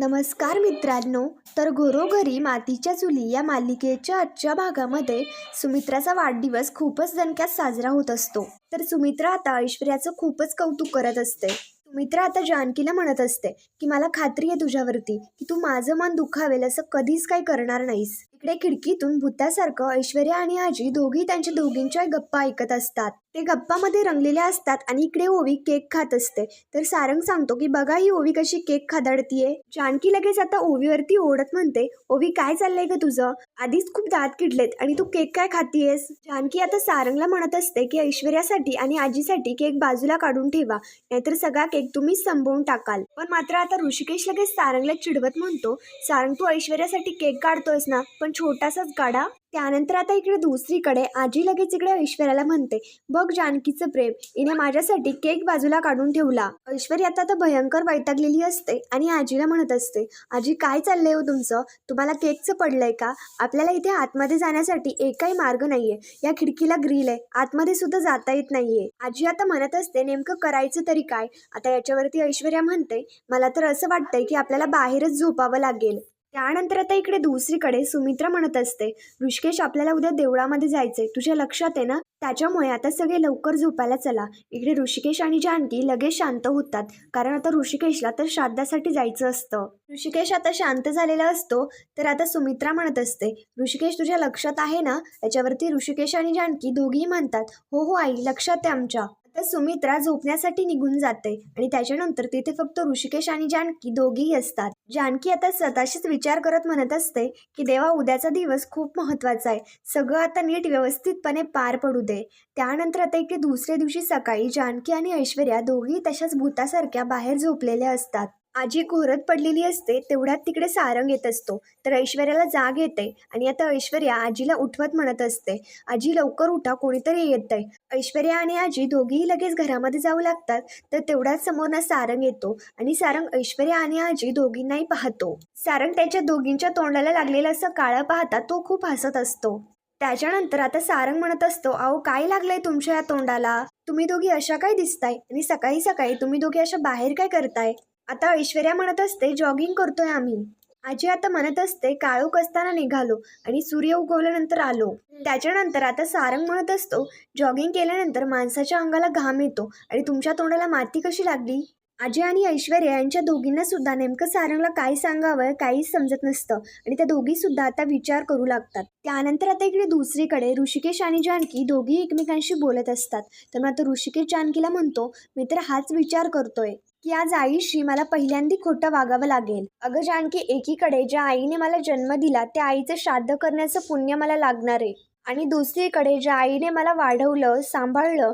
नमस्कार मित्रांनो तर घरोघरी मातीच्या चुली या मालिकेच्या आजच्या भागामध्ये सुमित्राचा वाढदिवस खूपच दणक्यात साजरा होत असतो. तर सुमित्रा आता ऐश्वर्याचं खूपच कौतुक करत असते. सुमित्रा आता जानकीला म्हणत असते की मला खात्री आहे तुझ्यावरती की तू माझं मन दुखावेल असं कधीच काही करणार नाहीस. इकडे खिडकीतून भूतासारखं ऐश्वर्या आणि आजी दोघी त्यांच्या दोघींच्या गप्पा ऐकत असतात. ते गप्पामध्ये रंगलेले असतात आणि इकडे ओवी केक खात असते. तर सारंग सांगतो की बघा ही ओवी कशी केक खादाडतीये जानकी लगेच आता ओवीवरती ओढत म्हणते ओवी काय चाललंय ग तुझं? आधीच खूप दात किडलेत आणि तू केक काय खातीयेस? जानकी आता सारंगला म्हणत असते की ऐश्वर्यासाठी आणि आजीसाठी केक बाजूला काढून ठेवा नाहीतर सगळा केक तुम्हीच संपवून टाकाल. पण मात्र आता ऋषिकेश लगेच सारंगला चिडवत म्हणतो सारंग तू ऐश्वर्यासाठी केक काढतोयस ना? पण छोटासाच काढा त्यानंतर आता इकडे दुसरीकडे आजी लगेच इकडे ऐश्वर्याला म्हणते बघ जानकीचं प्रेम हिने माझ्यासाठी केक बाजूला काढून ठेवला. ऐश्वर्या आता तर भयंकर वैतागलेली असते आणि आजीला म्हणत असते आजी काय चाललंय हो तुमचं? तुम्हाला केकचं पडलंय का? आपल्याला इथे आतमध्ये जाण्यासाठी एकही मार्ग नाहीये. या खिडकीला ग्रिल आहे. आतमध्ये सुद्धा जाता येत नाहीये. आजी आता म्हणत असते नेमकं करायचं तरी काय? आता याच्यावरती ऐश्वर्या म्हणते मला तर असं वाटतंय की आपल्याला बाहेरच झोपावं लागेल. त्यानंतर आता इकडे दुसरीकडे सुमित्रा म्हणत असते ऋषिकेश आपल्याला उद्या देवळामध्ये जायचंय. तुझ्या लक्षात आहे ना? त्याच्यामुळे आता सगळे लवकर झोपायला चला. इकडे ऋषिकेश आणि जानकी लगेच शांत होतात कारण आता ऋषिकेशला तर श्राद्धासाठी जायचं असतं. ऋषिकेश आता शांत झालेला असतो तर आता सुमित्रा म्हणत असते ऋषिकेश तुझ्या लक्षात आहे ना? त्याच्यावरती ऋषिकेश आणि जानकी दोघीही म्हणतात. हो हो आई लक्षात आहे आमच्या. तर सुमित्रा झोपण्यासाठी निघून जाते आणि त्याच्यानंतर तिथे फक्त ऋषिकेश आणि जानकी दोघीही असतात. जानकी आता स्वतःशीच विचार करत म्हणत असते की देवा उद्याचा दिवस खूप महत्त्वाचा आहे. सगळं आता नीट व्यवस्थितपणे पार पडू दे. त्यानंतर आता इकडे दुसऱ्या दिवशी सकाळी जानकी आणि ऐश्वर्या दोघी तशाच भूतासारख्या बाहेर झोपलेल्या असतात. आजी घोरत पडलेली असते तेवढ्यात तिकडे सारंग येत असतो. तर ऐश्वर्याला जाग येते आणि आता ऐश्वर्या आजीला उठवत म्हणत असते. आजी लवकर उठा कोणीतरी येतंय. ऐश्वर्या आणि आजी दोघीही लगेच घरामध्ये जाऊ लागतात. तर तेवढ्याच समोरना सारंग येतो आणि सारंग ऐश्वर्या आणि आजी दोघींनाही पाहतो. सारंग त्याच्या दोघींच्या तोंडाला लागलेलं असं काळं पाहता तो खूप हसत असतो. त्याच्यानंतर आता सारंग म्हणत असतो अहो काय लागलंय तुमच्या या तोंडाला? तुम्ही दोघी अशा काय दिसताय? आणि सकाळी सकाळी तुम्ही दोघी अशा बाहेर काय करताय? आता ऐश्वर्या म्हणत असते जॉगिंग करतोय आम्ही. आजी आता म्हणत असते काळोख असताना निघालो आणि सूर्य उगवल्यानंतर आलो. त्याच्यानंतर आता सारंग म्हणत असतो जॉगिंग केल्यानंतर माणसाच्या अंगाला घाम येतो आणि तुमच्या तोंडाला माती कशी लागली? आजी आणि ऐश्वर्या यांच्या दोघींना सुद्धा नेमकं सारंगला काय सांगावं काहीच समजत नसतं आणि त्या दोघी सुद्धा आता विचार करू लागतात. त्यानंतर आता इकडे दुसरीकडे ऋषिकेश आणि जानकी दोघी एकमेकांशी बोलत असतात. तर मग आता ऋषिकेश जानकीला म्हणतो मी तर हाच विचार करतोय. की आज आईशी मला पहिल्यांदा खोटं वागावं लागेल. अगं जानकी एकीकडे ज्या आईने मला जन्म दिला त्या आईचं श्राद्ध करण्याचं पुण्य मला लागणार आहे. आणि दुसरीकडे ज्या आईने मला वाढवलं सांभाळलं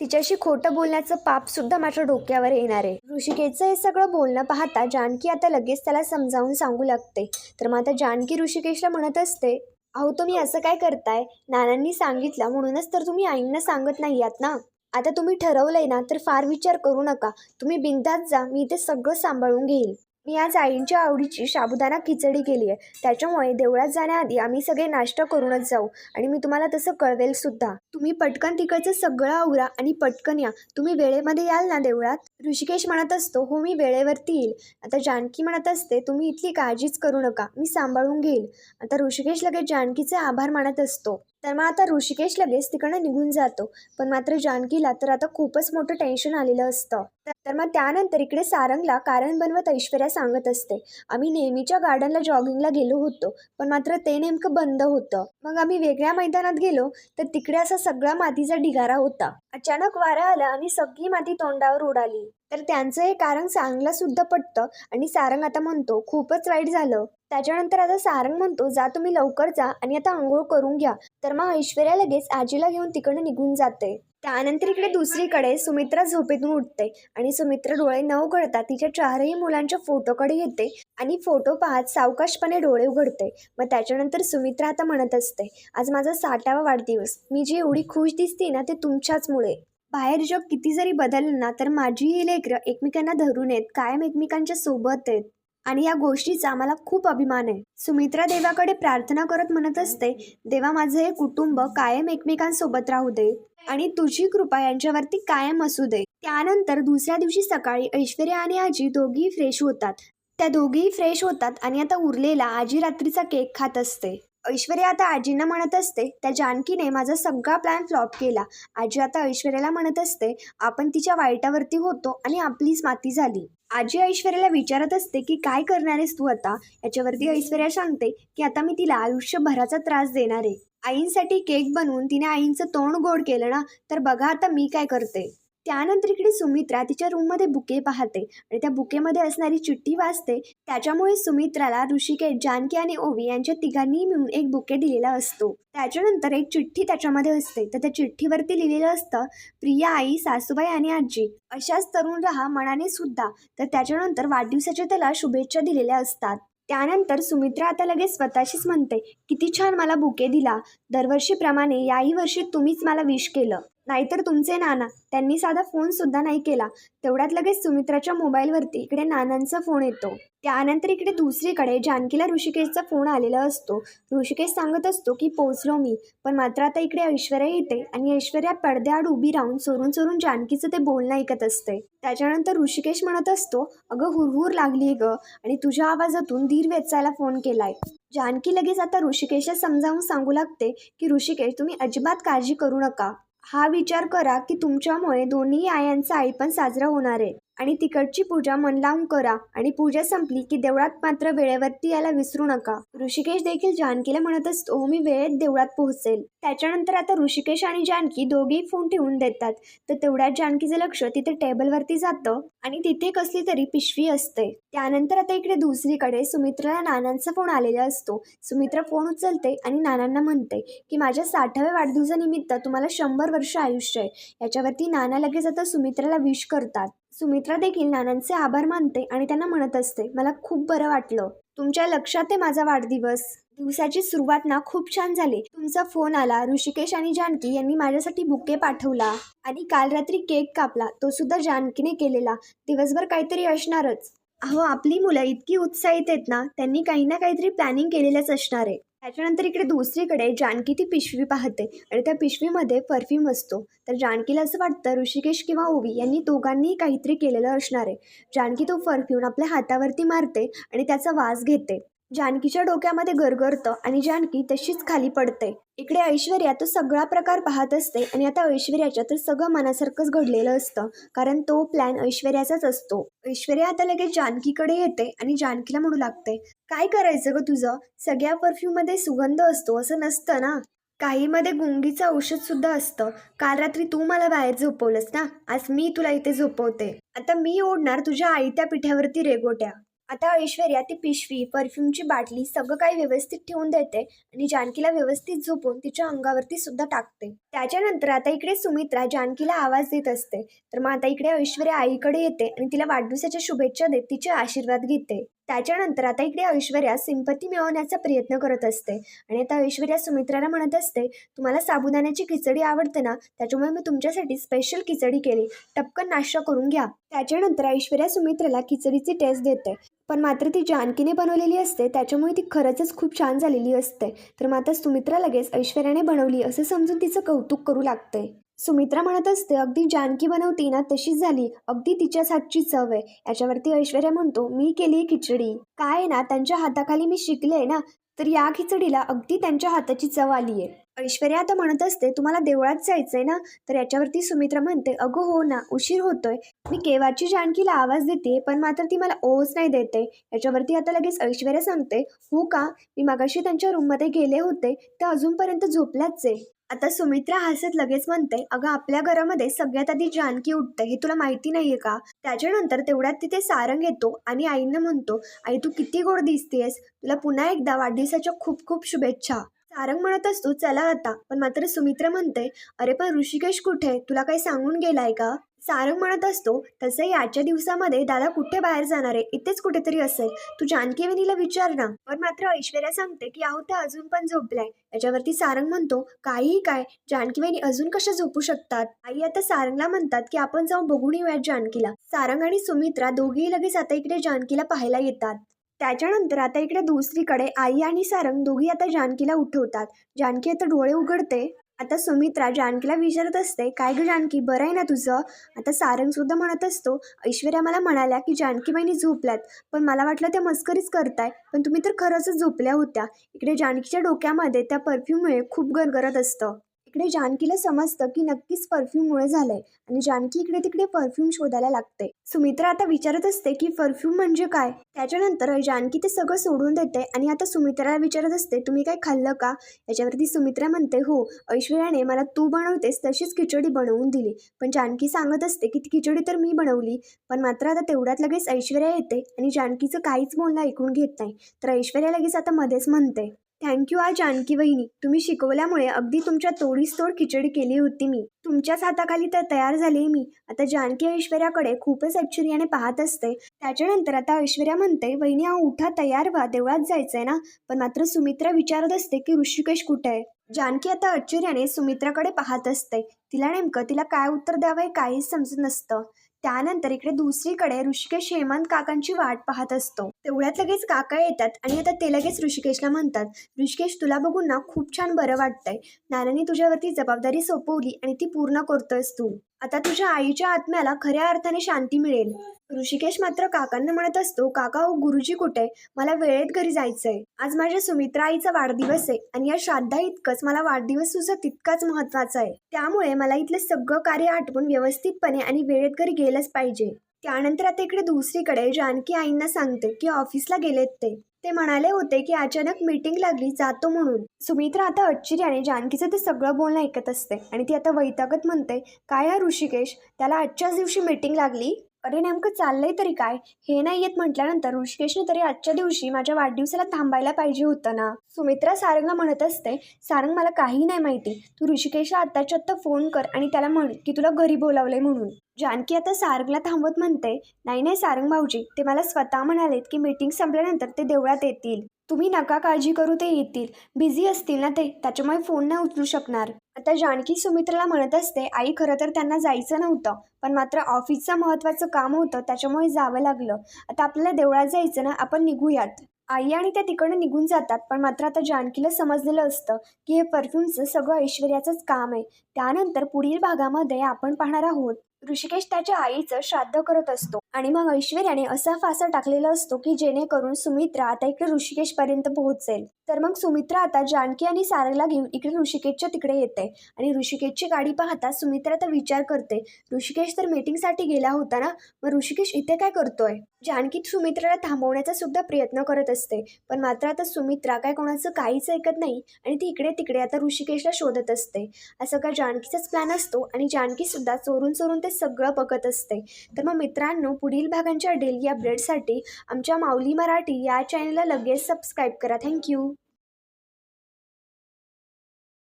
तिच्याशी खोटं बोलण्याचं पाप सुद्धा माझ्या डोक्यावर येणार आहे. ऋषिकेशचं हे सगळं बोलणं पाहता जानकी आता लगेच त्याला समजावून सांगू लागते. तर मग आता जानकी ऋषिकेशला म्हणत असते अहो तुम्ही असं काय करताय? नानांनी सांगितलं म्हणूनच तर तुम्ही आईंना सांगत नाही आहात ना? आता तुम्ही ठरवलंय ना तर फार विचार करू नका. तुम्ही बिंदात जा मी इथे सगळं सांभाळून घेईल. मी आज आईंच्या आवडीची साबुदाणा खिचडी केली आहे. त्याच्यामुळे देवळात जाण्याआधी आम्ही सगळे नाश्ता करूनच जाऊ आणि मी तुम्हाला तसं कळवेल सुद्धा. तुम्ही पटकन तिकडचं सगळं आवरा आणि पटकन या. तुम्ही वेळेमध्ये याल ना देवळात? ऋषिकेश म्हणत असतो हो मी वेळेवरती येईल. आता जानकी म्हणत असते तुम्ही इथली काळजीच करू नका मी सांभाळून घेईल. आता ऋषिकेश लगेच जानकीचे आभार मानत असतो. तर मग आता ऋषिकेश लगेच तिकडनं निघून जातो. पण मात्र जानकीला तर आता खूपच मोठं टेन्शन आलेलं असतं. तर- तर मग त्यानंतर इकडे सारंगला कारण बनवत ऐश्वर्या सांगत असते. आम्ही नेहमीच्या गार्डनला जॉगिंगला गेलो होतो पण मात्र ते नेमकं बंद होतं. मग आम्ही वेगळ्या मैदानात गेलो तर तिकडे असा सगळा मातीचा ढिगारा होता. अचानक वारा आला आणि सगळी माती तोंडावर उडाली. तर त्यांचं हे कारण सारंगला सुद्धा पटतं आणि सारंग आता म्हणतो खूपच वाईट झालं. त्याच्यानंतर आता सारंग म्हणतो जा तुम्ही लवकर जा आणि आता आंघोळ करून घ्या. तर मग ऐश्वर्या लगेच आजीला घेऊन तिकडे निघून जाते. त्यानंतर इकडे दुसरीकडे सुमित्रा झोपेतून उठते आणि सुमित्रा डोळे न उघडता तिच्या चारही मुलांच्या फोटोकडे येते आणि फोटो पाहत सावकाशपणे डोळे उघडते. मग त्याच्यानंतर सुमित्रा आता म्हणत असते आज माझा साठावा वाढदिवस. मी जी एवढी खुश दिसते ना ते तुमच्याचमुळे. बाहेर जग किती जरी बदललं ना तर माझी ही लेकरं एकमेकांना धरून आहेत. कायम एकमेकांच्या सोबत आहेत. आणि या गोष्टीचा मला खूप अभिमान आहे. सुमित्रा देवाकडे प्रार्थना करत म्हणत असते देवा माझं हे कुटुंब कायम एकमेकांसोबत राहू दे आणि तुझी कृपा यांच्यावरती कायम असू दे. त्यानंतर दुसऱ्या दिवशी सकाळी ऐश्वर्या आणि आजी दोघी फ्रेश होतात. त्या दोघीही फ्रेश होतात आणि आता उरलेला आजी रात्रीचा केक खात असते. ऐश्वर्या आता आजींना म्हणत असते त्या जानकीने माझा सगळा प्लॅन फ्लॉप केला. आजी आता ऐश्वर्याला म्हणत असते आपण तिच्या वाईटावरती होतो आणि आपलीच माती झाली. आजी ऐश्वर्याला विचारत असते की काय करणार आहेस तू आता? याच्यावरती ऐश्वर्या सांगते की आता मी तिला आयुष्यभराचा त्रास देणार आहे. आईंसाठी केक बनवून तिने आईंचं तोंड गोड केलं ना तर बघा आता मी काय करते. त्यानंतर इकडे सुमित्रा तिच्या रूममध्ये बुके पाहते. आणि त्या बुकेमध्ये असणारी चिठ्ठी वाचते. त्याच्यामुळे सुमित्राला ऋषिकेश जानकी आणि ओवी यांच्या तिघांनी मिळून एक बुके दिलेला असतो. त्याच्यानंतर एक चिठ्ठी त्याच्यामध्ये असते. तर त्या चिठ्ठीवरती लिहिलेलं असतं प्रिया आई सासूबाई आणि आजी. अशाच तरुण राहा मनाने सुद्धा. तर त्याच्यानंतर वाढदिवसाच्या त्याला शुभेच्छा दिलेल्या असतात. त्यानंतर सुमित्रा आता लगेच स्वतःशीच म्हणते किती छान मला बुके दिला. दरवर्षीप्रमाणे याही वर्षी तुम्हीच मला विश केलं. नाहीतर तुमचे नाना त्यांनी साधा फोन सुद्धा नाही केला. तेवढ्यात लगेच सुमित्राच्या मोबाईलवरती इकडे नानांचा फोन येतो. त्यानंतर इकडे दुसरीकडे जानकीला ऋषिकेशचा फोन आलेला असतो. ऋषिकेश सांगत असतो की पोचलो मी पण मात्र आता इकडे ऐश्वर्या येते आणि ऐश्वर्या पडद्याआड उभी राहून चोरून चोरून जानकीचं ते बोलणं ऐकत असते. त्याच्यानंतर ऋषिकेश म्हणत असतो अगं हुरहुर लागली ग आणि तुझ्या आवाजातून धीर वेचायला फोन केलाय. जानकी लगेच आता ऋषिकेशला समजावून सांगू लागते की ऋषिकेश तुम्ही अजिबात काळजी करू नका. हा विचार करा की तुमच्यामुळे दोन्ही आयांचा आई पण साजरा होणार आहे. आणि तिकडची पूजा मन लावून करा आणि पूजा संपली की देवळात मात्र वेळेवरती यायला विसरू नका. ऋषिकेश देखील जानकीला म्हणत असतो मी वेळेत देवळात पोहोचेल. त्याच्यानंतर आता ऋषिकेश आणि जानकी दोघेही फोन ठेवून देतात. तर तेवढ्यात जानकीचं लक्ष तिथे टेबलवरती जातं आणि तिथे कसली तरी पिशवी असते. त्यानंतर आता इकडे दुसरीकडे सुमित्राला नानांचा फोन आलेला असतो. सुमित्रा फोन उचलते आणि नानांना म्हणते की माझ्या साठाव्या वाढदिवसानिमित्त तुम्हाला शंभर वर्ष आयुष्य आहे. याच्यावरती नाना लगेच आता सुमित्राला विश करतात. सुमित्रा देखील नानांचे आभार मानते आणि त्यांना म्हणत असते मला खूप बरं वाटलं. तुमच्या लक्षात आहे माझा वाढदिवस? दिवसाची सुरुवात ना खूप छान झाली. तुमचा फोन आला ऋषिकेश आणि जानकी यांनी माझ्यासाठी बुके पाठवला आणि काल रात्री केक कापला. तो सुद्धा जानकीने केलेला. दिवसभर काहीतरी असणारच. अहो आपली मुलं इतकी उत्साहित आहेत ना त्यांनी काही ना काहीतरी प्लॅनिंग केलेलंच असणार आहे. त्याच्यानंतर इकडे दुसरीकडे जानकी ती पिशवी पाहते आणि त्या पिशवीमध्ये परफ्यूम असतो. तर जानकीला असं वाटतं ऋषिकेश किंवा ओवी यांनी दोघांनी काहीतरी केलेलं असणार आहे. जानकी तो परफ्यूम आपल्या हातावरती मारते आणि त्याचा वास घेते. जानकीच्या डोक्यामध्ये गरगरतं आणि जानकी तशीच खाली पडते इकडे ऐश्वर्या तो सगळा प्रकार पाहत असते आणि आता ऐश्वर्याच्या तर सगळं मनासारखंच घडलेलं असतं कारण तो प्लॅन ऐश्वर्याचाच असतो. ऐश्वर्या आता लगेच जानकीकडे येते आणि जानकीला म्हणू लागते काय करायचं ग तुझं? सगळ्या परफ्यूममध्ये सुगंध असतो असं नसतं ना? काहीमध्ये गुंगीचं औषध सुद्धा असतं. काल रात्री तू मला बाहेर झोपवलंस ना? आज मी तुला इथे झोपवते. आता मी ओढणार तुझ्या आईत्या पिठ्यावरती रेगोट्या. आता ऐश्वर्या ती पिशवी परफ्यूमची बाटली सगळं काही व्यवस्थित ठेवून देते आणि जानकीला व्यवस्थित झोपून तिच्या अंगावरती सुद्धा टाकते. त्याच्यानंतर आता इकडे सुमित्रा जानकीला आवाज देत असते. तर मग आता इकडे ऐश्वर्या आईकडे येते आणि तिला वाढदिवसाच्या शुभेच्छा देत तिचे आशीर्वाद घेते. त्याच्यानंतर आता इकडे ऐश्वर्या सिंपती मिळवण्याचा प्रयत्न करत असते. आणि आता ऐश्वर्या सुमित्राला म्हणत असते तुम्हाला साबुदाण्याची खिचडी आवडते ना? त्याच्यामुळे मी तुमच्यासाठी स्पेशल खिचडी केली. टपकन नाश्ता करून घ्या. त्याच्यानंतर ऐश्वर्या सुमित्राला खिचडीची टेस्ट देते. पण मात्र ती जानकीने बनवलेली असते त्याच्यामुळे ती खरंच खूप छान झालेली असते. तर मात्र सुमित्रा लगेच ऐश्वर्याने बनवली असं समजून तिचं कौतुक करू लागते. सुमित्रा म्हणत असते अगदी जानकी बनवती ना तशीच झाली. अगदी तिच्याच हातची चव आहे. याच्यावरती ऐश्वर्या म्हणतो मी केली खिचडी. काय ना त्यांच्या हाताखाली मी शिकले ना तर या खिचडीला अगदी त्यांच्या हाताची चव आली आहे. ऐश्वर्या आता म्हणत असते तुम्हाला देवळात जायचंय ना? तर याच्यावरती सुमित्रा म्हणते अगं हो ना उशीर होतोय. मी केव्हाची जानकीला आवाज देते पण मात्र ती मला ओच नाही देते याच्यावरती आता लगेच ऐश्वर्या सांगते हो का? मी मगाशी त्यांच्या रूममध्ये गेले होते तर अजूनपर्यंत झोपल्याच आहे आता सुमित्रा हसत लगेच म्हणते अगं आपल्या घरामध्ये सगळ्यात आधी जानकी उठते हे तुला माहिती नाहीये का? त्याच्यानंतर तेवढ्यात तिथे सारंग येतो आणि आईनं म्हणतो आई तू किती गोड दिसतेस तुला पुन्हा एकदा वाढदिवसाच्या खूप खूप शुभेच्छा. सारंग म्हणत असतो चला आता. पण मात्र सुमित्रा म्हणते अरे पण ऋषिकेश कुठे? तुला काही सांगून गेलाय का? सारंग म्हणत असतो तसंही आजच्या दिवसामध्ये दादा कुठे बाहेर जाणार आहे? इथेच कुठेतरी असेल. तू जानकी विचार ना. पण मात्र ऐश्वर्या सांगते की आहो त्या अजून पण झोपलाय. याच्यावरती सारंग म्हणतो काहीही काय. जानकी अजून कशा झोपू शकतात? आई आता सारंगला म्हणतात की आपण जाऊन बघून येऊयात जानकीला. सारंग आणि सुमित्रा दोघेही लगेच आता इकडे जानकीला पाहायला येतात. त्याच्यानंतर आता इकडे दुसरीकडे आई आणि सारंग दोघी आता जानकीला उठवतात. जानकी आता डोळे उघडते. आता सुमित्रा जानकीला विचारत असते काय ग जानकी बरं आहे ना तुझं? आता सारंग सुद्धा म्हणत असतो ऐश्वर्या मला म्हणाल्या की जानकी बहिणी झोपल्यात पण मला वाटलं त्या मस्करीच करताय पण तुम्ही तर खरंच झोपल्या होत्या. इकडे जानकीच्या डोक्यामध्ये त्या परफ्यूममुळे खूप गरगरत असतं. इकडे जानकीला समजतं की नक्कीच परफ्यूममुळे झालंय आणि जानकी इकडे तिकडे परफ्यूम शोधायला लागते सुमित्रा आता विचारत असते की परफ्यूम म्हणजे काय? त्याच्यानंतर जानकी ते सगळं सोडून देते आणि आता सुमित्राला विचारत असते तुम्ही काय खाल्लं का? याच्यावरती सुमित्रा म्हणते हो ऐश्वर्याने मला तू बनवतेस तशीच खिचडी बनवून दिली. पण जानकी सांगत असते की ती खिचडी तर मी बनवली पण मात्र आता तेवढ्यात लगेच ऐश्वर्या येते आणि जानकीचं काहीच बोलणं ऐकून घेत नाही. तर ऐश्वर्या लगेच आता मध्येच म्हणते थँक्यू आ जानकी वहिनी. तुम्ही शिकवल्यामुळे अगदी तुमच्या तोडीस तोड खिचडी केली होती मी. तुमच्याच हाताखाली तर तयार झाली मी. आता जानकी ऐश्वर्याकडे खूपच आश्चर्याने पाहत असते. त्याच्यानंतर आता ऐश्वर्या म्हणते वहिनी हा उठा तयार व्हा. देवळात जायचंय ना? पण मात्र सुमित्रा विचारत असते की ऋषिकेश कुठे आहे? जानकी आता आश्चर्याने सुमित्राकडे पाहत असते. तिला नेमकं तिला काय उत्तर द्यावं हे काहीच समजत नसतं. त्यानंतर इकडे दुसरीकडे ऋषिकेश हेमंत काकांची वाट पाहत असतो. तेवढ्यात लगेच काका येतात आणि आता ते लगेच ऋषिकेशला म्हणतात ऋषिकेश तुला बघून ना खूप छान बरं वाटतंय. नानांनी तुझ्यावरती जबाबदारी सोपवली आणि ती पूर्ण करतोयस तू. आता तुझ्या आईच्या आत्म्याला खऱ्या अर्थाने शांती मिळेल. ऋषिकेश मात्र काकांना म्हणत असतो काका हो गुरुजी कुठे? मला वेळेत घरी जायचंय. आज माझ्या सुमित्रा आईचा वाढदिवस आहे आणि या श्राद्धा इतकंच मला वाढदिवस सुद्धा तितकाच महत्त्वाचा आहे. त्यामुळे मला इथलं सगळं कार्य आटपून व्यवस्थितपणे आणि वेळेत घरी गेलंच पाहिजे. त्यानंतर आता इकडे दुसरीकडे जानकी आईंना सांगते की ऑफिसला गेलेत ते. ते म्हणाले होते की अचानक मीटिंग लागली जातो म्हणून. सुमित्रा आता आश्चर्याने जानकीचं ते सगळं बोलणं ऐकत असते. आणि ती आता वैतागत म्हणते काय हा ऋषिकेश? त्याला आजच्याच दिवशी मीटिंग लागली? अरे नेमकं चाललंय तरी काय? हे नाही येत म्हटल्यानंतर ऋषिकेशने तरी आजच्या दिवशी माझ्या वाढदिवसाला थांबायला पाहिजे होतं ना? सुमित्रा सारंगला म्हणत असते सारंग मला काही नाही माहिती. तू ऋषिकेशला आत्ताच्या आत्ता फोन कर आणि त्याला म्हण की तुला घरी बोलावलंय म्हणून. जानकी आता सारंगला थांबवत म्हणते नाही नाही सारंग भाऊजी ते मला स्वतः म्हणालेत की मीटिंग संपल्यानंतर ते देवळात येतील. तुम्ही नका काळजी करू ते येतील. बिझी असतील ना ते त्याच्यामुळे फोन नाही उचलू शकणार. आता जानकी सुमित्राला म्हणत असते आई खरं तर त्यांना जायचं नव्हतं पण मात्र ऑफिसचं महत्त्वाचं काम होतं त्याच्यामुळे जावं लागलं. आता आपल्याला देवळात जायचं ना आपण निघूयात. आई आणि त्या तिकडनं निघून जातात पण मात्र आता जानकीला समजलेलं असतं की हे परफ्यूमचं सगळं ऐश्वर्याचंच काम आहे. त्यानंतर पुढील भागामध्ये आपण पाहणार आहोत ऋषिकेश त्याच्या आईचं श्राद्ध करत असतो. आणि मग ऐश्वर्याने असा फासा टाकलेला असतो की जेणेकरून सुमित्रा आता इकडे ऋषिकेशपर्यंत पोहोचेल. तर मग सुमित्रा आता जानकी आणि सारेला घेऊन इकडे ऋषिकेशच्या तिकडे येते. आणि ऋषिकेशची गाडी पाहता सुमित्रा तर विचार करते ऋषिकेश तर मीटिंगसाठी गेला होता ना? मग ऋषिकेश इथे काय करतोय? जानकी सुमित्राला थांबवण्याचा सुद्धा प्रयत्न करत असते. पण मात्र आता सुमित्रा काय कोणाचं काहीच ऐकत नाही आणि ती इकडे तिकडे आता ऋषिकेशला शोधत असते. असं काय जानकीचाच प्लॅन असतो आणि जानकी सुद्धा चोरून चोरून ते सगळं बघत असते. तर मग मित्रांनो पुढील भागांच्या डेली अपडेटसाठी आमच्या माऊली मराठी या चॅनलला लगेच सबस्क्राईब करा. थँक्यू